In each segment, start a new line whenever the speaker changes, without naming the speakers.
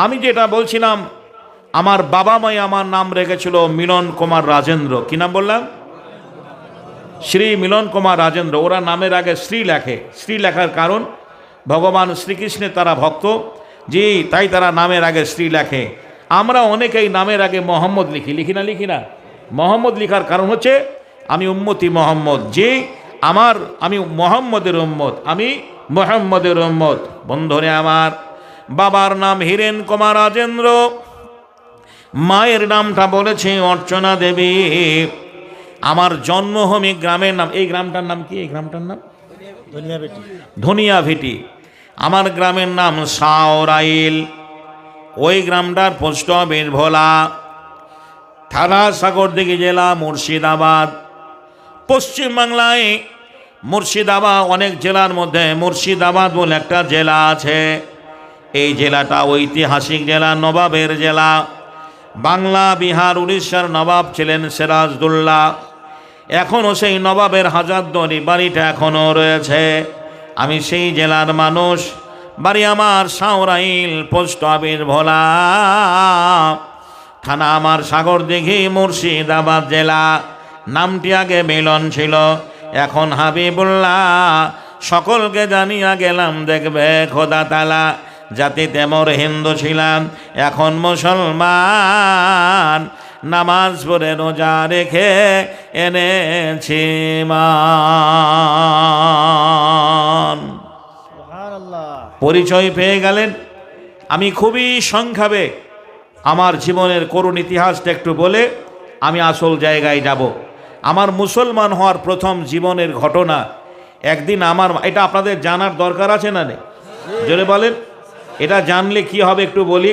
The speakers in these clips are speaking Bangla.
আমি যেটা বলছিলাম, আমার বাবা মাই আমার নাম রেখেছিল মিলন কুমার রাজেন্দ্র। কি নাম বললাম? শ্রী মিলন কুমার রাজেন্দ্র। ওরা নামের আগে শ্রী লেখে। শ্রী লেখার কারণ, ভগবান শ্রীকৃষ্ণের তারা ভক্ত। জি, তাই তারা নামের আগে শ্রী লেখে। আমরা অনেকেই নামের আগে মোহাম্মদ লিখি। লিখি না লিখি না। মোহাম্মদ লিখার কারণ হচ্ছে, আমি উম্মতি মোহাম্মদ। যে আমার, আমি মোহাম্মদের উম্মত। আমি মোহাম্মদের উম্মত। বন্ধুরে আমার বাবার নাম হীরেন কুমার রাজেন্দ্র। মায়ের নামটা বলেছে অর্চনা দেবী। আমার জন্মভূমি গ্রামের নাম এই গ্রামটার নাম কি? এই গ্রামটার নাম?
ধনিয়া
ভিটি। আমার গ্রামের নাম সাওরাইল। ওই গ্রামটার পোস্ট অফিস ভোলা। থানা সাগরদিঘি জেলা মুর্শিদাবাদ। পশ্চিমবাংলায় মুর্শিদাবাদ অনেক জেলার মধ্যে মুর্শিদাবাদ বলে একটা জেলা আছে। এই জেলাটা ঐতিহাসিক জেলা, নবাবের জেলা। বাংলা, বিহার, উড়িষ্যার নবাব ছিলেন সিরাজদুল্লাহ। এখনও সেই নবাবের হাজারদুয়ারি বাড়িটা এখনও রয়েছে। আমি সেই জেলার মানুষ, বাড়ি আমার সাঁওরাইল পোস্ট অফিস ভোলা। থানা আমার সাগর দিঘি মুর্শিদাবাদ জেলা। নামটি আগে মিলন ছিল, এখন হাবিবুল্লাহ। সকলকে জানিয়া গেলাম, দেখবে খোদা তালা জাতিতে তেমর হিন্দু ছিলাম, এখন মুসলমান। নামাজ পড়ে রোজা রেখে এনেছি পরিচয় পেয়ে গেলেন। আমি খুবই সংক্ষেপে আমার জীবনের করুণ ইতিহাসটা একটু বলে আমি আসল জায়গায় যাব। আমার মুসলমান হওয়ার প্রথম জীবনের ঘটনা, একদিন আমার, এটা আপনাদের জানার দরকার আছে না নেই? জোরে বলেন। এটা জানলে কি হবে একটু বলি?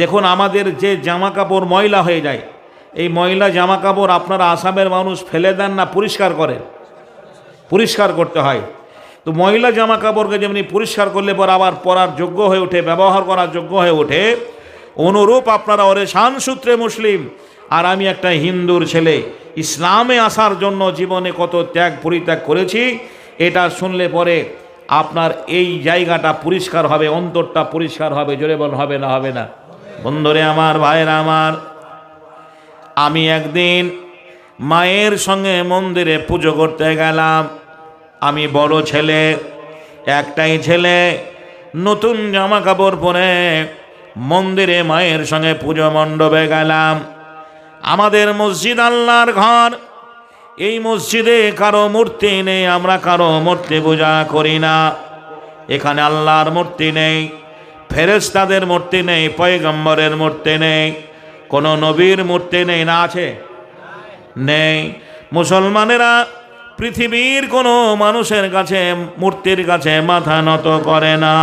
দেখুন, আমাদের যে জামা কাপড় ময়লা হয়ে যায়, এই ময়লা জামা কাপড় আপনারা আসামের মানুষ ফেলে দেন না, পরিষ্কার করেন। পরিষ্কার করতে হয়। তো ময়লা জামা কাপড়কে যেমনি পরিষ্কার করলে পর আবার পরার যোগ্য হয়ে ওঠে, ব্যবহার করার যোগ্য হয়ে ওঠে, অনুরূপ আপনারা ওরে শান সূত্রে মুসলিম। আর আমি একটা হিন্দুর ছেলে, ইসলামে আসার জন্য জীবনে কত ত্যাগ পরিত্যাগ করেছি, এটা শুনলে পরে আপনার এই জায়গাটা পরিষ্কার হবে, অন্তরটা পরিষ্কার হবে, জোরে বল, হবে না হবে না। বন্ধুরে আমার, ভাইয়ের আমার, আমি একদিন মায়ের সঙ্গে মন্দিরে পুজো করতে গেলাম। আমি বড় ছেলে, একটাই ছেলে, নতুন জামা কাপড় পরে মন্দিরে মায়ের সঙ্গে পুজো মণ্ডপে গেলাম। আমাদের মসজিদ আল্লাহর ঘর এই মসজিদে কারও মূর্তি নেই, আমরা কারও মূর্তি পূজা করি না। এখানে আল্লাহর মূর্তি নেই ফেরেস্তাদের মূর্তি নেই, পয়গম্বরের মূর্তি নেই, কোনো নবীর মূর্তি নেই, না আছে? নেই। মুসলমানেরা পৃথিবীর কোনো মানুষের কাছে, মূর্তির কাছে মাথা নত করে না।